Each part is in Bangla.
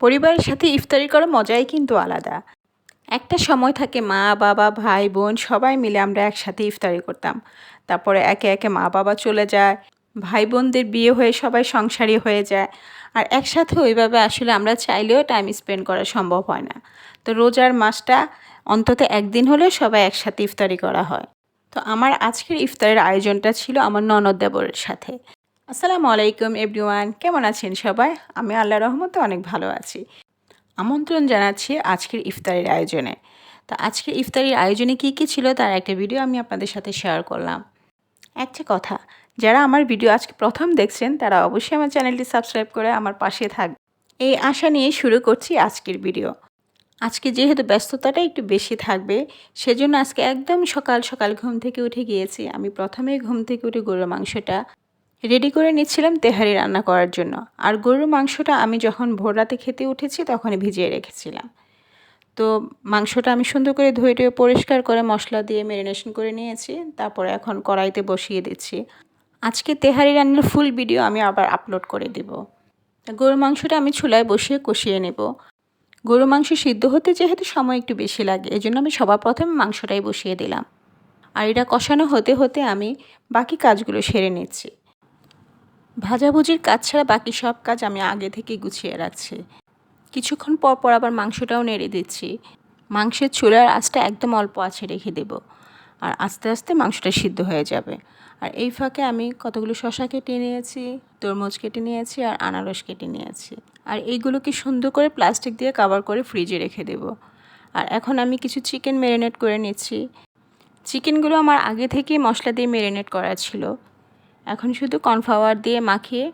পরিবারের সাথে ইফতারি করার মজাই কিন্তু আলাদা। একটা সময় থাকে মা, বাবা, ভাই, বোন সবাই মিলে আমরা একসাথে ইফতারি করতাম। তারপরে একে একে মা, বাবা চলে যায়, ভাই, বোনদের বিয়ে হয়ে সবাই সংসারী হয়ে যায়। আর একসাথে ওইভাবে আসলে আমরা চাইলেও টাইম স্পেন্ড করা সম্ভব হয় না। তো রোজার মাসটা অন্তত একদিন হলেও সবাই একসাথে ইফতারি করা হয়। তো আমার আজকের ইফতারের আয়োজনটা ছিল আমার ননদ দেবরের সাথে। আসসালামু আলাইকুম এভরিওয়ান, কেমন আছেন সবাই? আমি আল্লাহ রহমতে অনেক ভালো আছি। আমন্ত্রণ জানাচ্ছি আজকের ইফতারের আয়োজনে। তো আজকের ইফতারির আয়োজনে কী কী ছিল তার একটা ভিডিও আমি আপনাদের সাথে শেয়ার করলাম। একটা কথা, যারা আমার ভিডিও আজকে প্রথম দেখছেন, তারা অবশ্যই আমার চ্যানেলটি সাবস্ক্রাইব করে আমার পাশে থাকবে এই আশা নিয়ে শুরু করছি আজকের ভিডিও। আজকে যেহেতু ব্যস্ততাটা একটু বেশি থাকবে, সেজন্য আজকে একদম সকাল সকাল ঘুম থেকে উঠে গিয়েছি। আমি প্রথমে ঘুম থেকে উঠে গরুর মাংসটা রেডি করে নিচ্ছিলাম তেহারি রান্না করার জন্য। আর গরুর মাংসটা আমি যখন ভোর রাতে খেতে উঠেছি তখনই ভিজিয়ে রেখেছিলাম। তো মাংসটা আমি সুন্দর করে ধুয়ে টুয়ে পরিষ্কার করে মশলা দিয়ে ম্যারিনেশন করে নিয়েছি। তারপরে এখন কড়াইতে বসিয়ে দিচ্ছি। আজকে তেহারি রান্নার ফুল ভিডিও আমি আবার আপলোড করে দিব। গরুর মাংসটা আমি চুলায় বসিয়ে কষিয়ে নেব। গরু মাংস সিদ্ধ হতে যেহেতু সময় একটু বেশি লাগে এই জন্য আমি সবার প্রথমে মাংসটাই বসিয়ে দিলাম। আর এটা কষানো হতে হতে আমি বাকি কাজগুলো সেরে নিচ্ছি। ভাজাভুজির কাজ ছাড়া বাকি সব কাজ আমি আগে থেকে গুছিয়ে রাখছি। কিছুক্ষণ পর পর আবার মাংসটাও নেড়ে দিচ্ছি। মাংসের চুলার আঁচটা একদম অল্প আছে রেখে দেব। আর আস্তে আস্তে মাংসটা সিদ্ধ হয়ে যাবে। আর এই ফাঁকে আমি কতগুলো শশা কেটে নিয়েছি, তরমুজ কেটে নিয়েছি আর আনারস কেটে নিয়েছি। আর এইগুলোকে সুন্দর করে প্লাস্টিক দিয়ে কাভার করে ফ্রিজে রেখে দেব। আর এখন আমি কিছু চিকেন ম্যারিনেট করে নিচ্ছি। চিকেনগুলো আমার আগে থেকেই মশলা দিয়ে ম্যারিনেট করা ছিল। এখন শুধু কর্নফ্লাওয়ার দিয়ে মাখিয়ে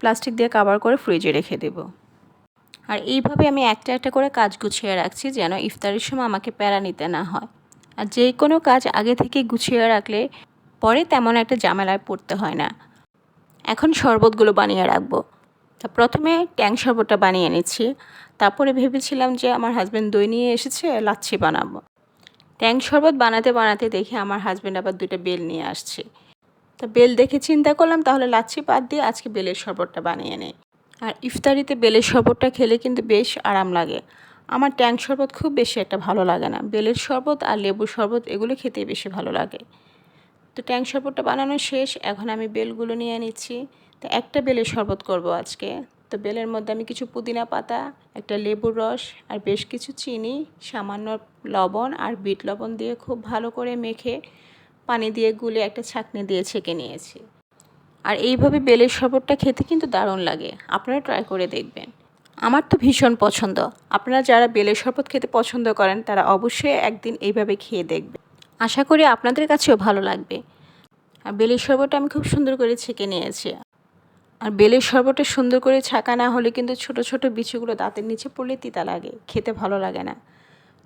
প্লাস্টিক দিয়ে কাভার করে ফ্রিজে রেখে দেব। আর এইভাবে আমি একটা একটা করে কাজ গুছিয়ে রাখছি যেন ইফতারের সময় আমাকে প্যারা নিতে না হয়। আর যে কোনো কাজ আগে থেকে গুছিয়ে রাখলে পরে তেমন একটা ঝামেলায় পড়তে হয় না। এখন শরবতগুলো বানিয়ে রাখব। তা প্রথমে ট্যাং শরবতটা বানিয়ে নিচ্ছি। তারপরে ভেবেছিলাম যে আমার হাজব্যান্ড দই নিয়ে এসেছে, লাচ্ছি বানাবো। ট্যাং শরবত বানাতে বানাতে দেখে আমার হাজব্যান্ড আবার দুটো বেল নিয়ে আসছে। তা বেল দেখে চিন্তা করলাম, তাহলে লাচ্ছি পাত দিয়ে আজকে বেলের শরবতটা বানিয়ে নেই। আর ইফতারিতে বেলের শরবতটা খেলে কিন্তু বেশ আরাম লাগে। আমার ট্যাং শরবত খুব বেশি একটা ভালো লাগে না। বেলের শরবত আর লেবুর শরবত এগুলো খেতে বেশি ভালো লাগে। তো ট্যাং শরবতটা বানানো শেষ, এখন আমি বেলগুলো নিয়ে নিচ্ছি। তো একটা বেলের শরবত করব আজকে। তো বেলের মধ্যে আমি কিছু পুদিনা পাতা, একটা লেবুর রস আর বেশ কিছু চিনি, সামান্য লবণ আর বিট লবণ দিয়ে খুব ভালো করে মেখে পানি দিয়ে গুলে একটা ছাঁকনি দিয়ে ছেঁকে নিয়েছি। আর এইভাবে বেলের শরবতটা খেতে কিন্তু দারুণ লাগে। আপনারা ট্রাই করে দেখবেন। আমার তো ভীষণ পছন্দ। আপনারা যারা বেলের শরবত খেতে পছন্দ করেন, তারা অবশ্যই একদিন এইভাবে খেয়ে দেখবেন। আশা করি আপনাদের কাছেও ভালো লাগবে। আর বেলের শরবতটা আমি খুব সুন্দর করে ছেঁকে নিয়েছি। আর বেলের শরবতটা সুন্দর করে ছাঁকা না হলে কিন্তু ছোট ছোট বিচুগুলো দাঁতের নিচে পড়লে তিতা লাগে। খেতে ভালো লাগে না।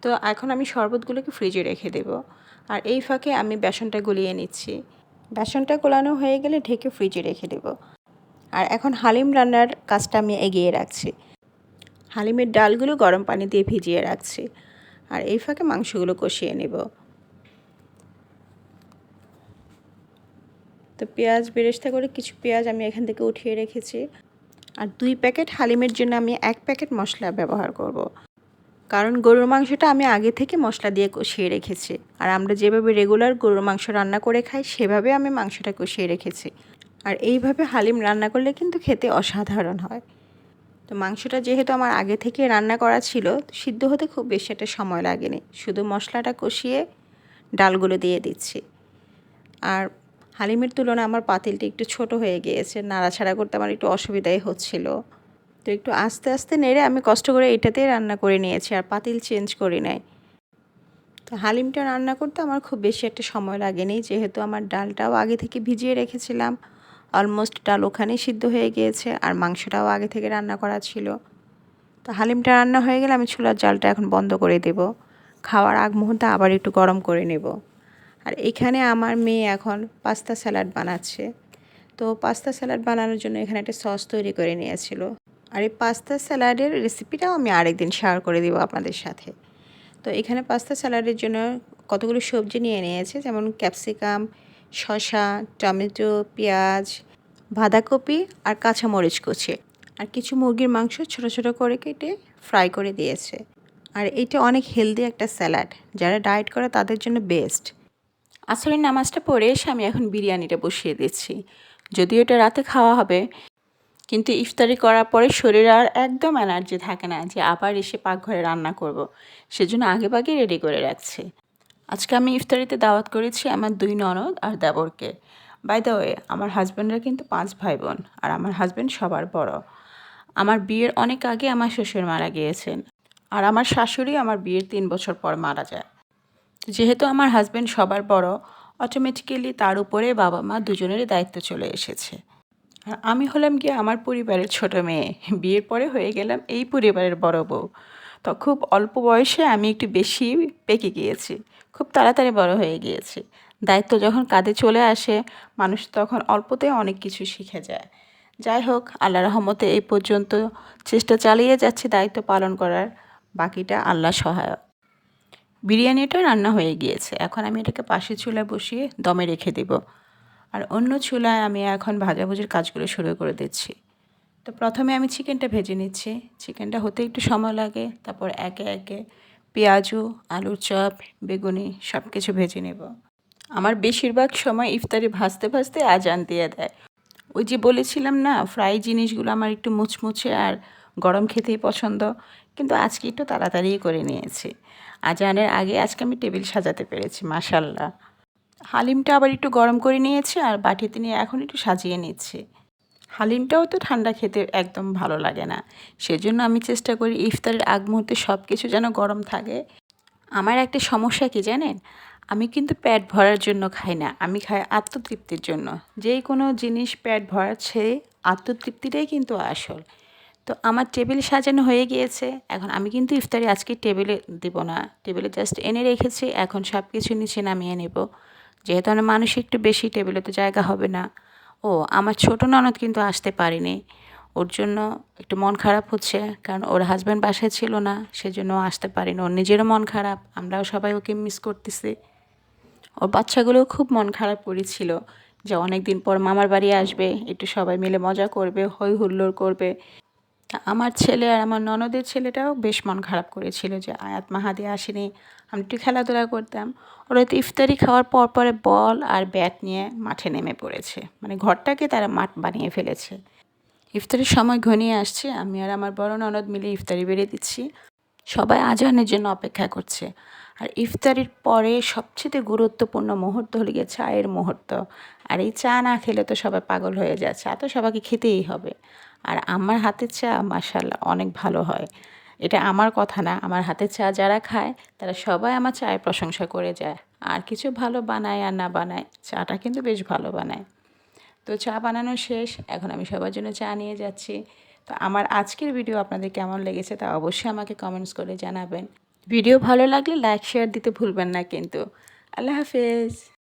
তো এখন আমি শরবতগুলোকে ফ্রিজে রেখে দেব। আর এই ফাঁকে আমি বেসনটা গলিয়ে নিচ্ছি। বেসনটা গোলানো হয়ে গেলে ঢেকে ফ্রিজে রেখে দেব। আর এখন হালিম রান্নার কাজটা আমি এগিয়ে রাখছি। হালিমের ডালগুলো গরম পানি দিয়ে ভিজিয়ে রাখছি। আর এই ফাঁকে মাংসগুলো কষিয়ে নেব। তো পেঁয়াজ, বেরেস্তা করে কিছু পেঁয়াজ আমি এখান থেকে উঠিয়ে রেখেছি। আর দুই প্যাকেট হালিমের জন্য আমি এক প্যাকেট মশলা ব্যবহার করব। কারণ গরুর মাংসটা আমি আগে থেকে মশলা দিয়ে কষিয়ে রেখেছি। আর আমরা যেভাবে রেগুলার গরুর মাংস রান্না করে খাই, সেভাবে আমি মাংসটা কষিয়ে রেখেছি। আর এইভাবে হালিম রান্না করলে কিন্তু খেতে অসাধারণ হয়। তো মাংসটা যেহেতু আমার আগে থেকে রান্না করা ছিল সিদ্ধ হতে খুব বেশি একটা সময় লাগেনি। শুধু মশলাটা কষিয়ে ডালগুলো দিয়ে দিচ্ছি। আর হালিমের তুলনায় আমার পাতিলটি একটু ছোট হয়ে গিয়েছে নাড়াছাড়া করতে আমার একটু অসুবিধাই হচ্ছিল। তো একটু আস্তে আস্তে নেড়ে আমি কষ্ট করে এটাতেই রান্না করে নিয়েছি আর পাতিল চেঞ্জ করি নাই তো হালিমটা রান্না করতে আমার খুব বেশি একটা সময় লাগেনি, যেহেতু আমার ডালটাও আগে থেকে ভিজিয়ে রেখেছিলাম। অলমোস্ট ডাল ওখানেই সিদ্ধ হয়ে গিয়েছে আর মাংসটাও আগে থেকে রান্না করা ছিল। তো হালিমটা রান্না হয়ে গেলে আমি চুলার জালটা এখন বন্ধ করে দেব। খাওয়ার আগ মুহূর্তে আবার একটু গরম করে নেব। আর এখানে আমার মেয়ে এখন পাস্তা স্যালাড বানাচ্ছে। তো পাস্তা স্যালাড বানানোর জন্য এখানে একটা সস তৈরি করে নিয়েছিল। আর এই পাস্তা স্যালাডের রেসিপিটাও আমি আরেকদিন শেয়ার করে দেবো আপনাদের সাথে। তো এখানে পাস্তা স্যালাডের জন্য কতগুলো সবজি নিয়ে নিয়েছে, যেমন ক্যাপসিকাম শসা, টমেটো, পেঁয়াজ, বাঁধাকপি আর কাঁচামরিচ কুচি। আর কিছু মুরগির মাংস ছোট ছোট করে কেটে ফ্রাই করে দিয়েছে। আর এটা অনেক হেলদি একটা স্যালাড, যারা ডায়েট করে তাদের জন্য বেস্ট আসলে নামাজটা পড়ে এসে আমি এখন বিরিয়ানিটা বসিয়ে দিচ্ছি। যদিও এটা রাতে খাওয়া হবে কিন্তু ইফতারি করার পরে শরীরে আর একদম এনার্জি থাকে না যে আবার এসে পাকঘরে রান্না করব। সেজন্য আগে ভাগে রেডি করে রাখছি। আজকে আমি ইফতারিতে দাওয়াত করেছি আমার দুই ননদ আর দেবরকে। বাই দ্য ওয়ে আমার হাজব্যান্ডরা কিন্তু পাঁচ ভাই বোন আর আমার হাজব্যান্ড সবার বড়। আমার বিয়ের অনেক আগে আমার শ্বশুর মারা গিয়েছেন আর আমার শাশুড়ি আমার বিয়ের তিন বছর পর মারা যায়। যেহেতু আমার হাজব্যান্ড সবার বড় অটোমেটিক্যালি তার উপরে বাবা মা দুজনেরই দায়িত্ব চলে এসেছে। আমি হলাম গিয়ে আমার পরিবারের ছোট মেয়ে। বিয়ের পরে হয়ে গেলাম এই পরিবারের বড় বউ। তো খুব অল্প বয়সে আমি একটু বেশি পেকে গিয়েছি। খুব তাড়াতাড়ি বড় হয়ে গিয়েছি। দায়িত্ব যখন কাঁধে চলে আসে, মানুষ তখন অল্পতে অনেক কিছু শিখে যায়। যাই হোক, আল্লাহ রহমতে এই পর্যন্ত চেষ্টা চালিয়ে যাচ্ছি দায়িত্ব পালন করার। বাকিটা আল্লাহ সহায়ক। বিরিয়ানিটা রান্না হয়ে গিয়েছে। এখন আমি এটাকে পাশে চুলায় বসিয়ে দমে রেখে দেব। আর অন্য চুলায় আমি এখন ভাজাভুজির কাজগুলো শুরু করে দিচ্ছি। তো প্রথমে আমি চিকেনটা ভেজে নিচ্ছি। চিকেনটা হতে একটু সময় লাগে, তারপর একে একে পেঁয়াজু, আলুর চপ, বেগুনি সব কিছু ভেজে নেব। আমার বেশিরভাগ সময় ইফতারি ভাজতে ভাজতে আজান দিয়ে দেয়। ওই যে বলেছিলাম না, ফ্রাই জিনিসগুলো আমার একটু মুচমুচে আর গরম খেতেই পছন্দ, কিন্তু আজকে একটু তাড়াতাড়ি করে নিয়েছি। আজানের আগে আজকে আমি টেবিল সাজাতে পেরেছি মাসাল্লাহ হালিমটা আবার একটু গরম করে নিয়েছি আর বাটিতে নিয়ে এখন একটু সাজিয়ে নিচ্ছি। হালিমটাও তো ঠান্ডা খেতে একদম ভালো লাগে না। সেজন্য আমি চেষ্টা করি ইফতারের আগ মুহূর্তে সব কিছু যেন গরম থাকে। আমার একটা সমস্যা কি জানেন? আমি কিন্তু পেট ভরার জন্য খাই না, আমি খাই আত্মতৃপ্তির জন্য। যেই কোনো জিনিস পেট ভরাচ্ছে, আত্মতৃপ্তিটাই কিন্তু আসল। তো আমার টেবিল সাজানো হয়ে গিয়েছে, এখন আমি কিন্তু ইফতারি আজকে টেবিলে দেব না। টেবিলে জাস্ট এনে রেখেছি, এখন সব কিছু নিচে নামিয়ে নেব। যেহেতু আমার মানুষ একটু বেশি টেবিলে তো জায়গা হবে না। ও, আমার ছোট ননদ কিন্তু আসতে পারেনি। ওর জন্য একটু মন খারাপ হচ্ছে, কারণ ওর হাজব্যান্ড বাসায় ছিল না, সেজন্য আসতে পারিনি। ওর নিজেরও মন খারাপ, আমরাও সবাই ওকে মিস করতেছি। ওর বাচ্চাগুলোও খুব মন খারাপ করেছিল যে অনেক দিন পর মামার বাড়ি আসবে, একটু সবাই মিলে মজা করবে, হই হুল্লোড় করবে। আমার ছেলে আর আমার ননদের ছেলেটাও বেশ মন খারাপ করেছিল যে আয়াত মাহাদি আসেনি। আমি একটু খেলাধুলা করতাম। ওরা তো ইফতারি খাওয়ার পর পরে বল আর ব্যাট নিয়ে মাঠে নেমে পড়েছে। মানে ঘরটাকে তারা মাঠ বানিয়ে ফেলেছে। ইফতারির সময় ঘনিয়ে আসছে। আমি আর আমার বড় ননদ মিলে ইফতারি বেড়ে দিচ্ছি। সবাই আজানের জন্য অপেক্ষা করছে। আর ইফতারির পরে সবচেয়ে গুরুত্বপূর্ণ মুহূর্ত হলো গিয়ে চায়ের মুহূর্ত। আর এই চা না খেলে তো সবাই পাগল হয়ে যায় চা তো সবাইকে খেতেই হবে। আর আমার হাতের চা মাসাল্লাহ অনেক ভালো হয়। এটা আমার কথা না, আমার হাতের চা যারা খায়, তারা সবাই আমার চায়ের প্রশংসা করে যায়। আর কিছু ভালো বানায় আর না বানায়, চাটা কিন্তু বেশ ভালো বানায়। তো চা বানানো শেষ, এখন আমি সবার জন্য চা নিয়ে যাচ্ছি। তো আমার আজকের ভিডিও আপনাদের কেমন লেগেছে তা অবশ্যই আমাকে কমেন্টস করে জানাবেন। ভিডিও ভালো লাগলে লাইক শেয়ার দিতে ভুলবেন না কিন্তু। আল্লাহ হাফেজ।